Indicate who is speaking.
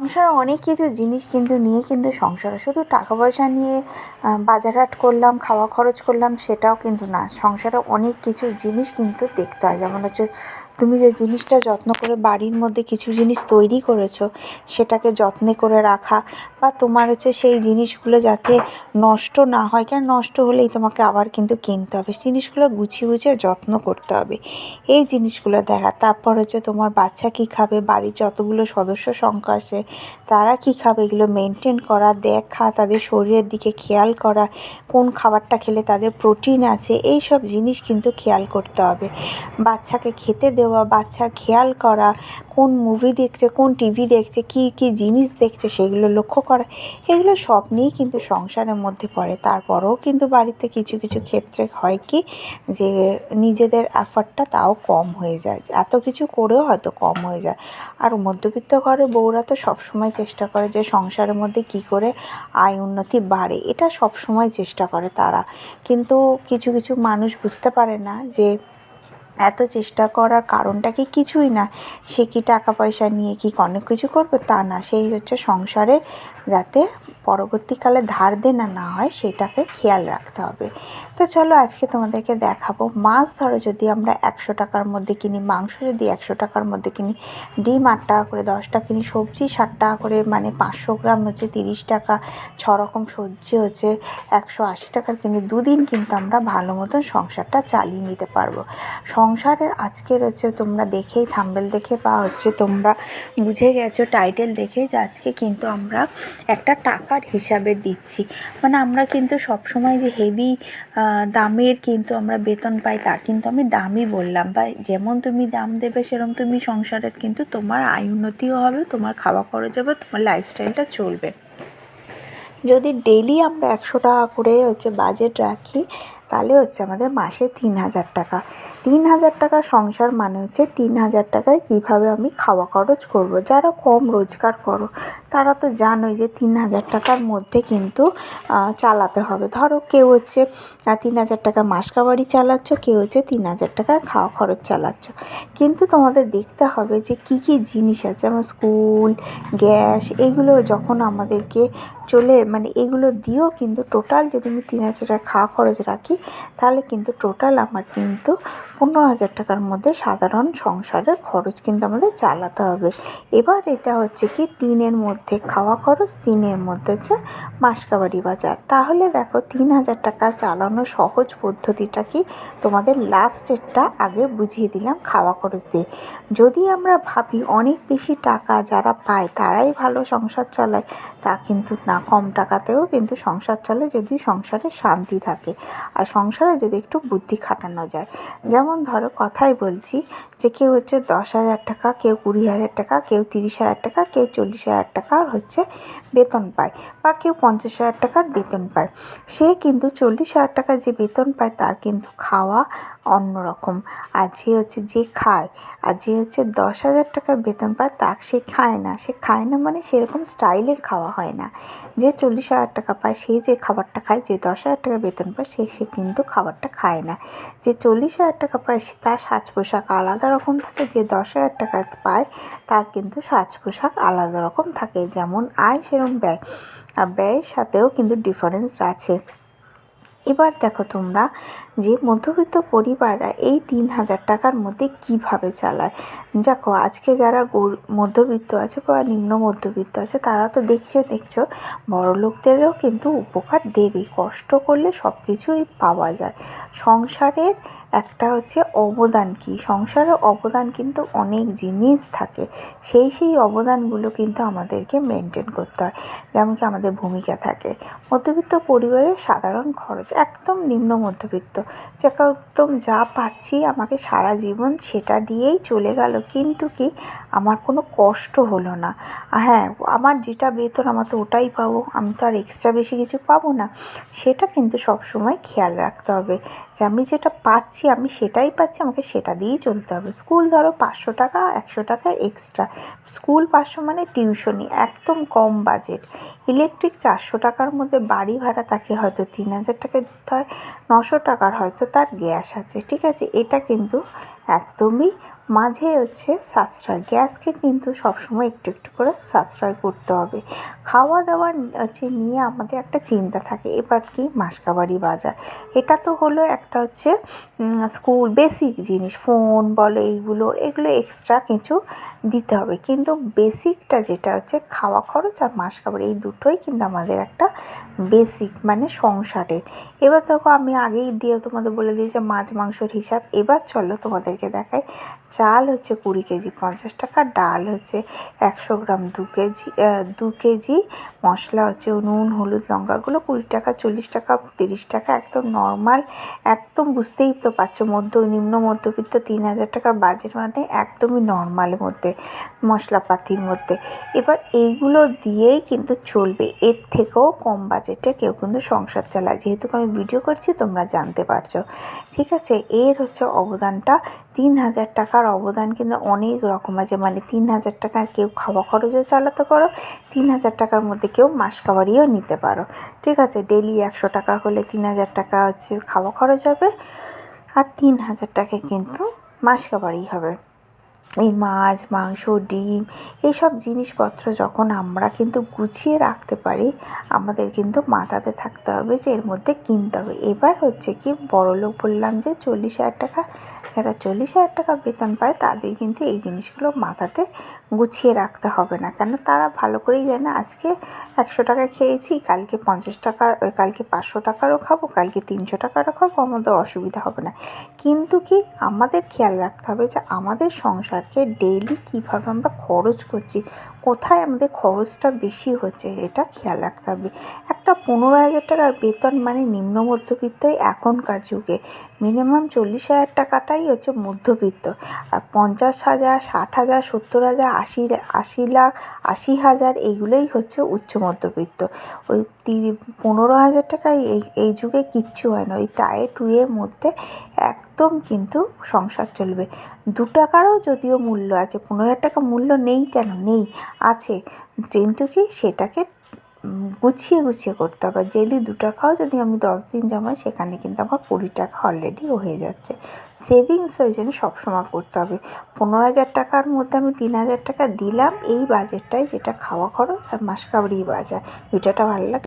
Speaker 1: সংসারে অনেক কিছু জিনিস কিন্তু নিয়ে কিন্তু সংসারে শুধু টাকা পয়সা নিয়ে বাজার হাট করলাম, খাওয়া খরচ করলাম সেটাও কিন্তু না। সংসারে অনেক কিছু জিনিস কিন্তু দেখতে হয়। যেমন হচ্ছে তুমি যে জিনিসটা যত্ন করে বাড়ির মধ্যে কিছু জিনিস তৈরি করেছ, সেটাকে যত্নে করে রাখা বা তোমার হচ্ছে সেই জিনিসগুলো যাতে নষ্ট না হয়, কেন নষ্ট হলেই তোমাকে আবার কিন্তু কিনতে হবে। জিনিসগুলো গুছিয়ে গুছিয়ে যত্ন করতে হবে। এই জিনিসগুলো দেখা। তারপর হচ্ছে তোমার বাচ্চা কী খাবে? বাড়ির যতগুলো সদস্য সংখ্যা আছে, তারা কী খাবে? এগুলো মেনটেন করা, দেখা, তাদের শরীরের দিকে খেয়াল করা, কোন খাবারটা খেলে তাদের প্রোটিন আছে এই সব জিনিস কিন্তু খেয়াল করতে হবে। বাচ্চাকে খেতে দেওয়া বাচ্চার খেয়াল করা, কোন মুভি দেখছে, কোন টিভি দেখছে, কী কী জিনিস দেখছে, সেগুলো লক্ষ্য করা, এগুলো সব নিয়েই কিন্তু সংসারের মধ্যে পড়ে। তারপরেও কিন্তু বাড়িতে কিছু কিছু ক্ষেত্রে হয় কি, যে নিজেদের এফর্টটা তাও কম হয়ে যায়। এত কিছু করেও হয়তো কম হয়ে যায়। আর মধ্যবিত্ত ঘরে বউরা তো সবসময় চেষ্টা করে যে সংসারের মধ্যে কী করে আয় উন্নতি বাড়ে, এটা সবসময় চেষ্টা করে তারা। কিন্তু কিছু কিছু মানুষ বুঝতে পারে না যে এত চেষ্টা করার কারণটা কি কিছুই না? সে কি টাকা পয়সা নিয়ে কি অনেক কিছু করবে? তা না, সেই হচ্ছে সংসারে যাতে পরবর্তীকালে ধার দেনা না হয়, সেটাকে খেয়াল রাখতে হবে। তো চলো আজকে তোমাদেরকে দেখাবো, মাছ ধরো যদি আমরা একশো টাকার মধ্যে কিনি, মাংস যদি একশো টাকার মধ্যে কিনি, ডিম আট টাকা করে দশটা কিনি, সবজি ষাট টাকা করে মানে পাঁচশো গ্রাম হচ্ছে তিরিশ টাকা, ছ রকম সবজি হচ্ছে একশো আশি টাকার কিনি, দুদিন কিন্তু আমরা ভালো মতন সংসারটা চালিয়ে নিতে পারব। সংসারের আজকের হচ্ছে তোমরা দেখেই, থাম্বেল দেখে বা হচ্ছে তোমরা বুঝে গেছো, টাইটেল দেখে যে আজকে কিন্তু আমরা একটা টাকার হিসাবে দিচ্ছি। মানে আমরা কিন্তু সবসময় যে হেভি দামের কিন্তু আমরা বেতন পাই তা কিন্তু আমি দামই বললাম। বা যেমন তুমি দাম দেবে সেরকম তুমি সংসারের কিন্তু তোমার আয় উন্নতিও হবে, তোমার খাওয়া খরচ হবে, তোমার লাইফস্টাইলটা চলবে। যদি ডেলি আমরা একশো টাকা করে হচ্ছে বাজেট রাখি তাহলে হচ্ছে আমাদের মাসে তিন হাজার টাকা। তিন হাজার টাকা সংসার মানে হচ্ছে তিন হাজার টাকায় কীভাবে আমি খাওয়া খরচ করব? যারা কম রোজগার করো, তারা তো জানোই যে তিন হাজার টাকার মধ্যে কিন্তু চালাতে হবে। ধরো কেউ হচ্ছে তিন হাজার টাকা মাসকাবাড়ি চালাচ্ছ, কেউ হচ্ছে তিন হাজার টাকা খাওয়া খরচ চালাচ্ছ। কিন্তু তোমাদের দেখতে হবে যে কী কী জিনিস আছে, যেমন স্কুল, গ্যাস, এগুলো যখন আমাদেরকে চলে মানে এগুলো দিয়েও কিন্তু টোটাল যদি আমি তিন হাজার টাকা খাওয়া খরচ রাখি তাহলে কিন্তু টোটাল আমার কিন্তু পনেরো হাজার টাকার মধ্যে সাধারণ সংসারের খরচ কিন্তু আমাদের চালাতে হবে। এবার এটা হচ্ছে কি, তিনের মধ্যে খাওয়া খরচ, তিনের মধ্যে হচ্ছে মাসকাবাড়ি বাজার। তাহলে দেখো তিন হাজার টাকা চালানোর সহজ পদ্ধতিটা কি? তোমাদের লাস্টেরটা আগে বুঝিয়ে দিলাম খাওয়া খরচ দিয়ে। যদি আমরা ভাবি অনেক বেশি টাকা যারা পায় তারাই ভালো সংসার চালায়, তা কিন্তু না, কম টাকাতেও কিন্তু সংসার চলে যদি সংসারে শান্তি থাকে। আর সংসারে যদি একটু বুদ্ধি খাটানো যায়। যেমন ধরো কথাই বলছি যে কেউ হচ্ছে দশ হাজার টাকা, কেউ কুড়ি হাজার টাকা, কেউ তিরিশ হাজার টাকা, কেউ চল্লিশ হাজার টাকার হচ্ছে বেতন পায় বা কেউ পঞ্চাশ হাজার টাকার বেতন পায়। সে কিন্তু চল্লিশ হাজার টাকা যে বেতন পায় তার কিন্তু খাওয়া অন্য রকম আর যে হচ্ছে যে খায়, আর যে হচ্ছে দশ হাজার টাকার বেতন পায় তা সে খায় না। সে খায় না মানে সেরকম স্টাইলের খাওয়া হয় না। যে চল্লিশ হাজার টাকা পায়, সে যে খাবারটা খায়, যে দশ হাজার টাকা বেতন পায়, সে সে কিন্তু খাবারটা খায় না। যে চল্লিশ হাজার টাকা পায়, সে তার সাজ পোশাক আলাদা রকম থাকে। যে দশ হাজার টাকা পায়, তার কিন্তু সাজ পোশাক আলাদা রকম থাকে। যেমন আয় সেরকম ব্যয়। আর ব্যয়ের সাথেও কিন্তু ডিফারেন্স আছে। এবার দেখো তোমরা যে মধ্যবিত্ত পরিবাররা এই তিন হাজার টাকার মধ্যে কীভাবে চালায়। দেখো, আজকে যারা মধ্যবিত্ত আছে বা নিম্ন মধ্যবিত্ত আছে, তারা তো দেখছ দেখছ, বড়লোকদেরও কিন্তু উপকার দেবেই। কষ্ট করলে সব কিছুই পাওয়া যায়। সংসারের একটা হচ্ছে অবদান কী? সংসারের অবদান কিন্তু অনেক জিনিস থাকে। সেই সেই অবদানগুলো কিন্তু আমাদেরকে মেনটেন করতে হয়। যেমন কি আমাদের ভূমিকা থাকে। মধ্যবিত্ত পরিবারের সাধারণ খরচ একদম নিম্ন মধ্যবিত্ত। একদম যা পাচ্ছি আমাকে সারা জীবন সেটা দিয়েই চলে গেল। কিন্তু কি আমার কোনো কষ্ট হলো না। হ্যাঁ আমার যেটা বেতন, আমার তো ওটাই পাবো। আমি তো আর এক্সট্রা বেশি কিছু পাবো না। সেটা কিন্তু সবসময় খেয়াল রাখতে হবে। যে আমি যেটা পাচ্ছি, আমি সেটাই পাচ্ছি, আমাকে সেটা দিয়েই চলতে হবে। স্কুল ধরো পাঁচশো টাকা, একশো টাকা এক্সট্রা স্কুল পাঁচশো মানে টিউশনি একদম কম বাজেট ইলেকট্রিক চারশো টাকার মধ্যে বাড়ি ভাড়া তাকে হয়তো তিন হাজার টাকা দিতে হয়, নশো টাকার হয়তো তার গ্যাস আছে, ঠিক আছে? এটা কিন্তু একদমই মাঝে হচ্ছে সাশ্রয়। গ্যাসকে কিন্তু সবসময় একটু একটু করে সাশ্রয় করতে হবে। খাওয়া দাওয়া হচ্ছে নিয়ে আমাদের একটা চিন্তা থাকে, এবার কি মাসকাবারি বাজার? এটা তো হলো একটা হচ্ছে স্কুল বেসিক জিনিস ফোন বলো এইগুলো, এগুলো এক্সট্রা কিছু দিতে হবে। কিন্তু বেসিকটা যেটা হচ্ছে খাওয়া খরচ আর মাসকাবারি এই দুটোই কিন্তু আমাদের একটা বেসিক মানে সংসারের। এবার দেখো আমি আগেই দিয়ে তোমাদের বলে দিয়েছি মাছ মাংসর হিসাব, এবার চলো তোমাদেরকে দেখাই। চাল হচ্ছে কুড়ি কেজি, পঞ্চাশ টাকা। ডাল হচ্ছে একশো গ্রাম, দু কেজি দু কেজি। মশলা হচ্ছে নুন, হলুদ, লঙ্কাগুলো কুড়ি টাকা, চল্লিশ টাকা, তিরিশ টাকা। একদম নর্মাল, একদম বুঝতেই তো পারছ, মধ্য, নিম্ন, মধ্যবিত্ত তিন হাজার টাকার বাজেট মানে একদমই নর্মালের মধ্যে, মশলাপাতির মধ্যে। এবার এইগুলো দিয়েই কিন্তু চলবে। এর থেকেও কম বাজেটে কেউ কিন্তু সংসার চালায়। যেহেতু আমি ভিডিও করছি, তোমরা জানতে পারছ। ঠিক আছে? এর হচ্ছে অবদানটা। তিন হাজার টাকার অবদান কিন্তু অনেক রকম আছে। মানে তিন হাজার টাকার কেউ খাওয়া খরচও চালাতে পারো, তিন হাজার টাকার মধ্যে কেউ মাসকাবারিও নিতে পারো। ঠিক আছে ডেলি একশো টাকা হলে তিন হাজার টাকা হচ্ছে খাওয়া খরচ হবে আর তিন হাজার টাকা কিন্তু মাসকাবারি হবে। এই মাছ, মাংস, ডিম এইসব জিনিসপত্র যখন আমরা কিন্তু গুছিয়ে রাখতে পারি, আমাদের কিন্তু মাথাতে থাকতে হবে যে এর মধ্যে কিনতে হবে। এবার হচ্ছে কি বড়লোক বললাম যে চল্লিশ হাজার টাকা যারা চল্লিশ হাজার টাকা বেতন পায়, তাদের কিন্তু এই জিনিসগুলো মাথাতে গুছিয়ে রাখতে হবে না। কেন? তারা ভালো করেই জানে, আজকে একশো টাকা খেয়েছি, কালকে পঞ্চাশ টাকার কালকে পাঁচশো টাকারও খাব, কালকে তিনশো টাকারও খাব, আমাদের অসুবিধা হবে না। কিন্তু কি? আমাদের খেয়াল রাখতে হবে যে আমাদের সংসারকে ডেইলি কীভাবে আমরা খরচ করছি কোথায় আমাদের খরচটা বেশি হচ্ছে এটা খেয়াল রাখতে হবে। একটা পনেরো হাজার টাকার বেতন মানে নিম্ন মধ্যবিত্তই এখনকার যুগে। মিনিমাম চল্লিশ হাজার টাকাটাই হচ্ছে মধ্যবিত্ত। আর পঞ্চাশ হাজার, ষাট হাজার, সত্তর হাজার, আশি আশি লাখ, আশি হাজার এইগুলোই হচ্ছে উচ্চ মধ্যবিত্ত। ওই পনেরো হাজার টাকায় এই এই যুগে কিচ্ছু হয় না। ওই টায়ে টুয়ের মধ্যে একদম কিন্তু সংসার চলবে। দু টাকারও যদিও মূল্য আছে, পনেরো হাজার টাকা মূল্য নেই কেন? নেই, আছে। কিন্তু কি সেটাকে গুছিয়ে গুছিয়ে করতে হবে। ডেলি দু টাকাও যদি আমি দশ দিন জমাই, সেখানে কিন্তু আমার কুড়ি টাকা অলরেডি হয়ে যাচ্ছে। সেভিংস ওই জন্য সবসময় করতে হবে। পনেরো হাজার টাকার মধ্যে আমি তিন হাজার টাকা দিলাম, এই বাজেটটাই যেটা খাওয়া খরচ আর মাসকাবারি বাজার। ভিডিওটা ভালো লাগে।